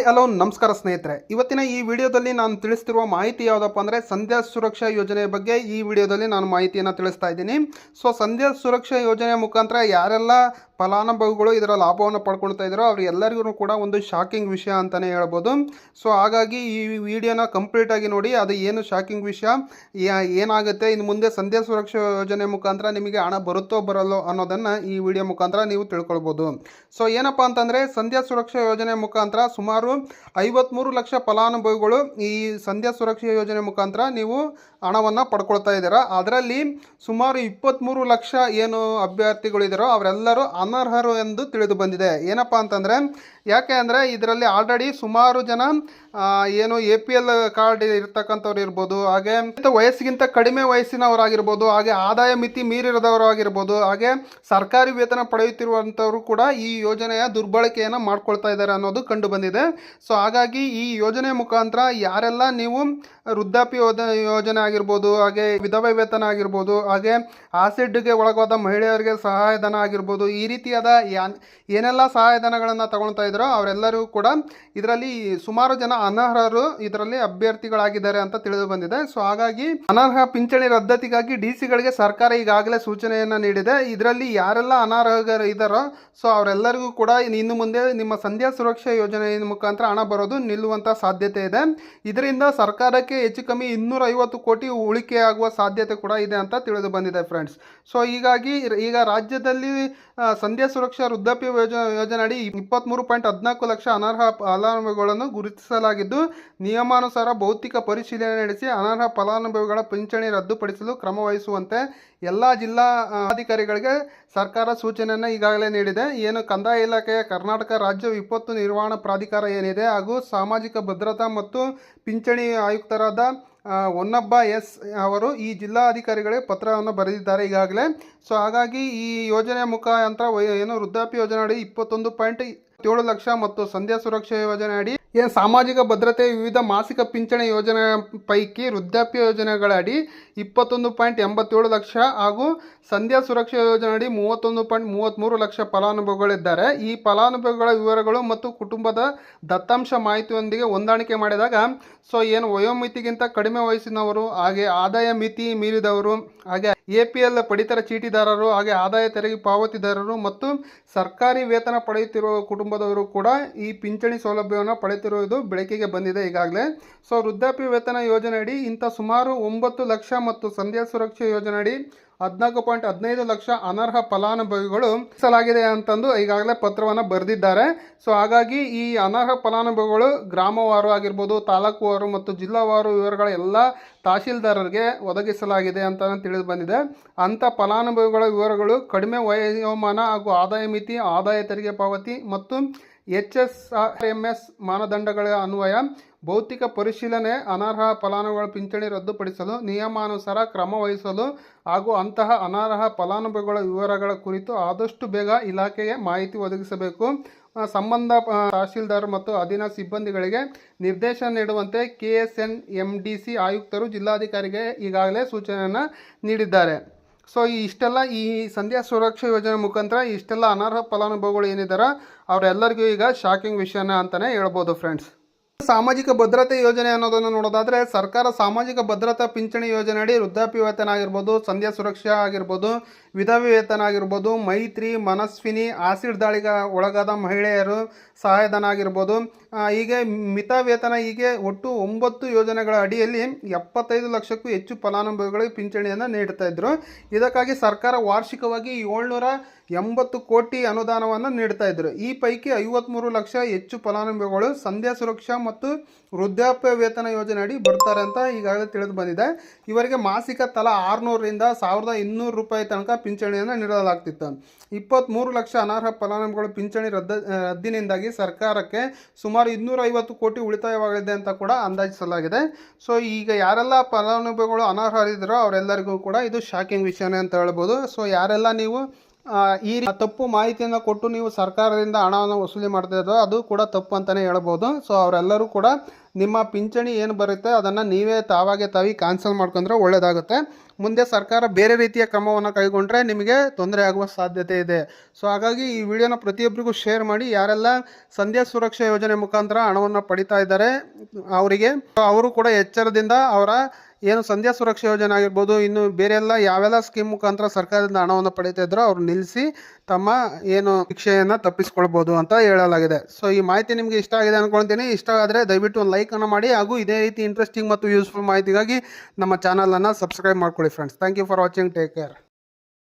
Hi, hello, ನಮಸ್ಕಾರ ಸ್ನೇಹಿತರೆ. ಇವತ್ತಿನ ಈ ವಿಡಿಯೋದಲ್ಲಿ ನಾನು ತಿಳಿಸ್ತಿರುವ ಮಾಹಿತಿ ಯಾವುದಪ್ಪ ಅಂದರೆ ಸಂಧ್ಯಾ ಸುರಕ್ಷಾ ಯೋಜನೆ ಬಗ್ಗೆ ಈ ವಿಡಿಯೋದಲ್ಲಿ ನಾನು ಮಾಹಿತಿಯನ್ನು ತಿಳಿಸ್ತಾ ಇದ್ದೀನಿ. ಸೊ, ಸಂಧ್ಯಾ ಸುರಕ್ಷಾ ಯೋಜನೆಯ ಮುಖಾಂತರ ಯಾರೆಲ್ಲ ಫಲಾನುಭವಿಗಳು ಇದರ ಲಾಭವನ್ನು ಪಡ್ಕೊಳ್ತಾ ಇದ್ದಾರೋ ಎಲ್ಲರಿಗೂ ಕೂಡ ಒಂದು ಶಾಕಿಂಗ್ ವಿಷಯ ಅಂತಲೇ ಹೇಳ್ಬೋದು. ಸೊ ಹಾಗಾಗಿ ಈ ವಿಡಿಯೋನ ಕಂಪ್ಲೀಟಾಗಿ ನೋಡಿ, ಅದು ಏನು ಶಾಕಿಂಗ್ ವಿಷಯ ಏನಾಗುತ್ತೆ, ಇನ್ನು ಮುಂದೆ ಸಂಧ್ಯಾ ಸುರಕ್ಷಾ ಯೋಜನೆ ಮುಖಾಂತರ ನಿಮಗೆ ಹಣ ಬರುತ್ತೋ ಬರಲ್ಲೋ ಅನ್ನೋದನ್ನು ಈ ವಿಡಿಯೋ ಮುಖಾಂತರ ನೀವು ತಿಳ್ಕೊಳ್ಬೋದು. ಸೊ ಏನಪ್ಪ ಅಂತಂದರೆ, ಸಂಧ್ಯಾ ಸುರಕ್ಷಾ ಯೋಜನೆ ಮುಖಾಂತರ ಸುಮಾರು ಐವತ್ತ್ಮೂರು ಲಕ್ಷ ಫಲಾನುಭವಿಗಳು ಈ ಸಂಧ್ಯಾ ಸುರಕ್ಷಾ ಯೋಜನೆ ಮುಖಾಂತರ ನೀವು ಹಣವನ್ನು ಪಡ್ಕೊಳ್ತಾ ಇದ್ದೀರಾ. ಅದರಲ್ಲಿ ಸುಮಾರು ಇಪ್ಪತ್ತ್ಮೂರು ಲಕ್ಷ ಏನು ಅಭ್ಯರ್ಥಿಗಳಿದ್ದಾರೋ ಅವರೆಲ್ಲರೂ ಅನರ್ಹರು ಎಂದು ತಿಳಿದು ಬಂದಿದೆ. ಏನಪ್ಪ ಅಂತಂದರೆ ಯಾಕೆ ಅಂದರೆ ಇದರಲ್ಲಿ ಆಲ್ರೆಡಿ ಸುಮಾರು ಜನ ಏನು ಎ ಪಿ ಎಲ್ ಕಾರ್ಡ್ ಇರ್ತಕ್ಕಂಥವ್ರು ಇರ್ಬೋದು, ಹಾಗೆ ವಯಸ್ಸಿಗಿಂತ ಕಡಿಮೆ ವಯಸ್ಸಿನವರಾಗಿರ್ಬೋದು, ಹಾಗೆ ಆದಾಯ ಮಿತಿ ಮೀರಿರದವರು ಆಗಿರ್ಬೋದು, ಹಾಗೆ ಸರ್ಕಾರಿ ವೇತನ ಪಡೆಯುತ್ತಿರುವಂಥವರು ಕೂಡ ಈ ಯೋಜನೆಯ ದುರ್ಬಳಕೆಯನ್ನು ಮಾಡ್ಕೊಳ್ತಾ ಇದ್ದಾರೆ ಅನ್ನೋದು ಕಂಡು ಬಂದಿದೆ. ಸೊ ಹಾಗಾಗಿ ಈ ಯೋಜನೆ ಮುಖಾಂತರ ಯಾರೆಲ್ಲ ನೀವು ವೃದ್ಧಾಪ್ಯ ಯೋಜನೆ ಆಗಿರ್ಬೋದು, ಹಾಗೆ ವಿಧವೆ ವೇತನ ಆಗಿರ್ಬೋದು, ಹಾಗೆ ಆಸಿಡ್ಗೆ ಒಳಗಾದ ಮಹಿಳೆಯರಿಗೆ ಸಹಾಯಧನ ಆಗಿರ್ಬೋದು, ಈ ರೀತಿಯಾದ ಏನೆಲ್ಲ ಸಹಾಯಧನಗಳನ್ನು ತಗೊಳ್ತಾ ಇದ್ದಾರೋ ಅವರೆಲ್ಲರೂ ಕೂಡ ಇದರಲ್ಲಿ ಸುಮಾರು ಜನ ಅನರ್ಹರು ಇದರಲ್ಲಿ ಅಭ್ಯರ್ಥಿಗಳಾಗಿದ್ದಾರೆ ಅಂತ ತಿಳಿದು ಬಂದಿದೆ. ಸೊ, ಹಾಗಾಗಿ ಅನರ್ಹ ಪಿಂಚಣಿ ರದ್ದತಿಗಾಗಿ ಡಿ ಸಿಗಳಿಗೆ ಸರ್ಕಾರ ಈಗಾಗಲೇ ಸೂಚನೆಯನ್ನು ನೀಡಿದೆ. ಇದರಲ್ಲಿ ಯಾರೆಲ್ಲ ಅನರ್ಹರು ಇದ್ದಾರೋ, ಸೊ, ಅವರೆಲ್ಲರಿಗೂ ಕೂಡ ಇನ್ನು ಮುಂದೆ ನಿಮ್ಮ ಸಂಧ್ಯಾ ಸುರಕ್ಷಾ ಯೋಜನೆ ಮುಖಾಂತರ ಹಣ ಬರೋದು ನಿಲ್ಲುವಂಥ ಸಾಧ್ಯತೆ ಇದೆ. ಇದರಿಂದ ಸರ್ಕಾರಕ್ಕೆ ಹೆಚ್ಚು ಕಮ್ಮಿ ಇನ್ನೂರ ಕೋಟಿ ಉಳಿಕೆ ಆಗುವ ಸಾಧ್ಯತೆ ಕೂಡ ಇದೆ ಅಂತ ತಿಳಿದು ಬಂದಿದೆ ಫ್ರೆಂಡ್ಸ್ ಸೊ, ಹೀಗಾಗಿ ಈಗ ರಾಜ್ಯದಲ್ಲಿ ಸಂಧ್ಯಾ ಸುರಕ್ಷಾ ವೃದ್ಧಾಪ್ಯ ಯೋಜನೆ ಯೋಜನೆ ಅಡಿ ಇಪ್ಪತ್ತ್ಮೂರು ಪಾಯಿಂಟ್ ಹದಿನಾಲ್ಕು ಲಕ್ಷ ಅನರ್ಹ ಫಲಾನುಭವಿಗಳನ್ನು ಗುರುತಿಸಲಾಗಿದ್ದು, ನಿಯಮಾನುಸಾರ ಭೌತಿಕ ಪರಿಶೀಲನೆ ನಡೆಸಿ ಅನರ್ಹ ಫಲಾನುಭವಿಗಳ ಪಿಂಚಣಿ ರದ್ದುಪಡಿಸಲು ಕ್ರಮ ವಹಿಸುವಂತೆ ಎಲ್ಲ ಜಿಲ್ಲಾ ಅಧಿಕಾರಿಗಳಿಗೆ ಸರ್ಕಾರ ಸೂಚನೆಯನ್ನು ಈಗಾಗಲೇ ನೀಡಿದೆ. ಏನು ಕಂದಾಯ ಇಲಾಖೆಯ ಕರ್ನಾಟಕ ರಾಜ್ಯ ವಿಪತ್ತು ನಿರ್ವಹಣಾ ಪ್ರಾಧಿಕಾರ ಏನಿದೆ ಹಾಗೂ ಸಾಮಾಜಿಕ ಭದ್ರತಾ ಮತ್ತು ಪಿಂಚಣಿ ಆಯುಕ್ತರಾದ ಹೊನ್ನಬ್ಬ ಎಸ್ ಅವರು ಈ ಜಿಲ್ಲಾಧಿಕಾರಿಗಳಿಗೆ ಪತ್ರವನ್ನು ಬರೆದಿದ್ದಾರೆ ಈಗಾಗಲೇ. ಸೊ, ಹಾಗಾಗಿ ಈ ಯೋಜನೆಯ ಮುಖಾಂತರ ಏನು ವೃದ್ಧಾಪ್ಯ ಯೋಜನೆ ಅಡಿ ಇಪ್ಪತ್ತೊಂದು ಪಾಯಿಂಟ್ ಏಳು ಲಕ್ಷ ಮತ್ತು ಸಂಧ್ಯಾ ಸುರಕ್ಷಾ ಯೋಜನೆ ಅಡಿ ಏನು ಸಾಮಾಜಿಕ ಭದ್ರತೆ ವಿವಿಧ ಮಾಸಿಕ ಪಿಂಚಣಿ ಯೋಜನೆ ಪೈಕಿ ವೃದ್ಧಾಪ್ಯ ಯೋಜನೆಗಳ ಅಡಿ ಇಪ್ಪತ್ತೊಂದು ಪಾಯಿಂಟ್ ಎಂಬತ್ತೇಳು ಲಕ್ಷ ಹಾಗೂ ಸಂಧ್ಯಾ ಸುರಕ್ಷಾ ಯೋಜನೆ ಅಡಿ ಮೂವತ್ತೊಂದು ಪಾಯಿಂಟ್ ಮೂವತ್ತ್ಮೂರು ಲಕ್ಷ ಫಲಾನುಭವಿಗಳಿದ್ದಾರೆ. ಈ ಫಲಾನುಭವಿಗಳ ವಿವರಗಳು ಮತ್ತು ಕುಟುಂಬದ ದತ್ತಾಂಶ ಮಾಹಿತಿಯೊಂದಿಗೆ ಹೊಂದಾಣಿಕೆ ಮಾಡಿದಾಗ, ಸೊ ಏನು ವಯೋಮಿತಿಗಿಂತ ಕಡಿಮೆ ವಯಸ್ಸಿನವರು, ಹಾಗೆ ಆದಾಯ ಮಿತಿ ಮೀರಿದವರು, ಹಾಗೆ ಎ ಪಿ ಎಲ್ ಪಡಿತರ ಚೀಟಿದಾರರು ಹಾಗೆ ಆದಾಯ ತೆರಿಗೆ ಪಾವತಿದಾರರು ಮತ್ತು ಸರ್ಕಾರಿ ವೇತನ ಪಡೆಯುತ್ತಿರುವ ಕುಟುಂಬದವರು ಕೂಡ ಈ ಪಿಂಚಣಿ ಸೌಲಭ್ಯವನ್ನು ಪಡೆಯುತ್ತಿರುವುದು ಬೆಳಕಿಗೆ ಬಂದಿದೆ ಈಗಾಗಲೇ. ಸೊ, ವೃದ್ಧಾಪ್ಯ ವೇತನ ಯೋಜನೆ ಅಡಿ ಇಂಥ ಸುಮಾರು ಒಂಬತ್ತು ಲಕ್ಷ ಮತ್ತು ಸಂಧ್ಯಾ ಸುರಕ್ಷಾ ಯೋಜನೆ ಅಡಿ ಹದಿನಾಲ್ಕು ಪಾಯಿಂಟ್ ಹದಿನೈದು ಲಕ್ಷ ಅನರ್ಹ ಫಲಾನುಭವಿಗಳು ಸಲಾಗಿದೆ ಅಂತಂದು ಈಗಾಗಲೇ ಪತ್ರವನ್ನು ಬರೆದಿದ್ದಾರೆ. ಸೊ ಹಾಗಾಗಿ ಈ ಅನರ್ಹ ಫಲಾನುಭವಿಗಳು ಗ್ರಾಮವಾರು ಆಗಿರ್ಬೋದು, ತಾಲೂಕುವಾರು ಮತ್ತು ಜಿಲ್ಲಾವಾರು ವಿವರಗಳ ಎಲ್ಲ ತಹಶೀಲ್ದಾರರಿಗೆ ಒದಗಿಸಲಾಗಿದೆ ಅಂತ ತಿಳಿದು ಬಂದಿದೆ. ಅಂಥ ಫಲಾನುಭವಿಗಳ ವಿವರಗಳು ಕಡಿಮೆ ವಯೋಮಾನ ಹಾಗೂ ಆದಾಯ ಮಿತಿ, ಆದಾಯ ತೆರಿಗೆ ಪಾವತಿ ಮತ್ತು H S R M S ಮಾನದಂಡಗಳ ಅನ್ವಯ ಭೌತಿಕ ಪರಿಶೀಲನೆ, ಅನರ್ಹ ಫಲಾನುಭವಿಗಳ ಪಿಂಚಣಿ ರದ್ದುಪಡಿಸಲು, ನಿಯಮಾನುಸಾರ ಕ್ರಮ ವಹಿಸಲು ಹಾಗೂ ಅಂತಹ ಅನರ್ಹ ಫಲಾನುಭವಿಗಳ ವಿವರಗಳ ಕುರಿತು ಆದಷ್ಟು ಬೇಗ ಇಲಾಖೆಗೆ ಮಾಹಿತಿ ಒದಗಿಸಬೇಕು. ಸಂಬಂಧ ತಹಶೀಲ್ದಾರ್ ಮತ್ತು ಅಧೀನ ಸಿಬ್ಬಂದಿಗಳಿಗೆ ನಿರ್ದೇಶನ ನೀಡುವಂತೆ K S N M D C ಆಯುಕ್ತರು ಜಿಲ್ಲಾಧಿಕಾರಿಗೆ ಈಗಾಗಲೇ ಸೂಚನೆಯನ್ನು ನೀಡಿದ್ದಾರೆ. ಸೊ ಇಷ್ಟೆಲ್ಲ, ಈ ಸಂಧ್ಯಾ ಸುರಕ್ಷಾ ಯೋಜನೆ ಮುಖಾಂತರ ಇಷ್ಟೆಲ್ಲ ಅನರ್ಹ ಫಲಾನುಭವಿಗಳು ಏನಿದ್ದಾರೆ ಅವರೆಲ್ಲರಿಗೂ ಈಗ ಶಾಕಿಂಗ್ ವಿಷಯನ ಅಂತಲೇ ಹೇಳ್ಬೋದು ಫ್ರೆಂಡ್ಸ್ ಸಾಮಾಜಿಕ ಭದ್ರತೆ ಯೋಜನೆ ಅನ್ನೋದನ್ನು ನೋಡೋದಾದ್ರೆ ಸರ್ಕಾರ ಸಾಮಾಜಿಕ ಭದ್ರತಾ ಪಿಂಚಣಿ ಯೋಜನೆ ಅಡಿ ವೃದ್ಧಾಪ್ಯ ವೇತನ ಆಗಿರ್ಬೋದು, ಸಂಧ್ಯಾ ಸುರಕ್ಷಾ ಆಗಿರ್ಬೋದು ವಿಧವಿ ವೇತನ ಆಗಿರ್ಬೋದು, ಮೈತ್ರಿ, ಮನಸ್ವಿನಿ, ಆಸಿಡ್ ದಾಳಿಗ ಒಳಗಾದ ಮಹಿಳೆಯರು ಸಹಾಯಧನ ಆಗಿರ್ಬೋದು ಹೀಗೆ ಮಿತ ವೇತನ ಹೀಗೆ ಒಟ್ಟು ಒಂಬತ್ತು ಯೋಜನೆಗಳ ಅಡಿಯಲ್ಲಿ ಎಪ್ಪತ್ತೈದು ಲಕ್ಷಕ್ಕೂ ಹೆಚ್ಚು ಫಲಾನುಭವಿಗಳಿಗೆ ಪಿಂಚಣಿಯನ್ನು ನೀಡ್ತಾ ಇದ್ರು. ಇದಕ್ಕಾಗಿ ಸರ್ಕಾರ ವಾರ್ಷಿಕವಾಗಿ ಏಳ್ನೂರ ಎಂಬತ್ತು ಕೋಟಿ ಅನುದಾನವನ್ನು ನೀಡ್ತಾ ಇದ್ರು. ಈ ಪೈಕಿ ಐವತ್ತ್ಮೂರು ಲಕ್ಷ ಹೆಚ್ಚು ಫಲಾನುಭವಿಗಳು ಸಂಧ್ಯಾ ಸುರಕ್ಷಾ ಮತ್ತು ವೃದ್ಧಾಪ್ಯ ವೇತನ ಯೋಜನೆ ಅಡಿ ಬರ್ತಾರೆ ಅಂತ ಈಗಾಗಲೇ ತಿಳಿದು ಬಂದಿದೆ. ಇವರಿಗೆ ಮಾಸಿಕ ತಲಾ ಆರುನೂರರಿಂದ ಸಾವಿರದ ಇನ್ನೂರು ರೂಪಾಯಿ ತನಕ ಪಿಂಚಣಿಯನ್ನು ನೀಡಲಾಗ್ತಿತ್ತು. ಇಪ್ಪತ್ತ್ಮೂರು ಲಕ್ಷ ಅನರ್ಹ ಫಲಾನುಭವಿಗಳು ಪಿಂಚಣಿ ರದ್ದ, ರದ್ದಿನಿಂದಾಗಿ ಸರ್ಕಾರಕ್ಕೆ ಸುಮಾರು ಇನ್ನೂರ ಐವತ್ತು ಕೋಟಿ ಉಳಿತಾಯವಾಗಲಿದೆ ಅಂತ ಕೂಡ ಅಂದಾಜಿಸಲಾಗಿದೆ. ಸೊ ಈಗ ಯಾರೆಲ್ಲ ಫಲಾನುಭವಿಗಳು ಅನರ್ಹರಿದ್ರೋ ಅವರೆಲ್ಲರಿಗೂ ಕೂಡ ಇದು ಶಾಕಿಂಗ್ ವಿಷಯನೇ ಅಂತ ಹೇಳ್ಬೋದು. ಸೊ ಯಾರೆಲ್ಲ ನೀವು ಈ ತಪ್ಪು ಮಾಹಿತಿಯನ್ನು ಕೊಟ್ಟು ನೀವು ಸರ್ಕಾರದಿಂದ ಹಣವನ್ನು ವಸೂಲಿ ಮಾಡ್ತಾ ಇದ್ದೋ ಅದು ಕೂಡ ತಪ್ಪು ಅಂತಲೇ ಹೇಳ್ಬೋದು. ಸೊ ಅವರೆಲ್ಲರೂ ಕೂಡ ನಿಮ್ಮ ಪಿಂಚಣಿ ಏನು ಬರುತ್ತೆ ಅದನ್ನು ನೀವೇ ತಾವಾಗೆ ತಾವಿ ಕ್ಯಾನ್ಸಲ್ ಮಾಡ್ಕೊಂಡ್ರೆ ಒಳ್ಳೆಯದಾಗುತ್ತೆ ಮುಂದೆ ಸರ್ಕಾರ ಬೇರೆ ರೀತಿಯ ಕ್ರಮವನ್ನು ಕೈಗೊಂಡ್ರೆ ನಿಮಗೆ ತೊಂದರೆ ಆಗುವ ಸಾಧ್ಯತೆ ಇದೆ. ಸೊ ಹಾಗಾಗಿ ಈ ವಿಡಿಯೋನ ಪ್ರತಿಯೊಬ್ಬರಿಗೂ ಶೇರ್ ಮಾಡಿ, ಯಾರೆಲ್ಲ ಸಂಧ್ಯಾ ಸುರಕ್ಷಾ ಯೋಜನೆ ಮುಖಾಂತರ ಹಣವನ್ನು ಪಡಿತಾ ಇದ್ದಾರೆ, ಅವರಿಗೆ ಅವರು ಕೂಡ ಎಚ್ಚರದಿಂದ ಅವರ ಏನು ಸಂಧ್ಯಾ ಸುರಕ್ಷಾ ಯೋಜನೆ ಆಗಿರ್ಬೋದು, ಇನ್ನು ಬೇರೆಲ್ಲ ಯಾವೆಲ್ಲ ಸ್ಕೀಮ್ ಮುಖಾಂತರ ಸರ್ಕಾರದಿಂದ ಹಣವನ್ನು ಪಡೀತಾ ಇದ್ರೋ ಅವ್ರು ನಿಲ್ಲಿಸಿ ತಮ್ಮ ಏನು ಶಿಕ್ಷೆಯನ್ನು ತಪ್ಪಿಸ್ಕೊಳ್ಬೋದು ಅಂತ ಹೇಳಲಾಗಿದೆ. ಸೊ ಈ ಮಾಹಿತಿ ನಿಮಗೆ ಇಷ್ಟ ಆಗಿದೆ ಅಂದ್ಕೊಳ್ತೀನಿ ಇಷ್ಟ ಆದರೆ ದಯವಿಟ್ಟು ಒಂದು ಲೈಕನ್ನು ಮಾಡಿ. ಹಾಗೂ ಇದೇ ರೀತಿ ಇಂಟ್ರೆಸ್ಟಿಂಗ್ ಮತ್ತು ಯೂಸ್ಫುಲ್ ಮಾಹಿತಿಗಾಗಿ ನಮ್ಮ ಚಾನಲನ್ನು ಸಬ್ಸ್ಕ್ರೈಬ್ ಮಾಡ್ಕೊಳ್ಳಿ friends thank you for watching take care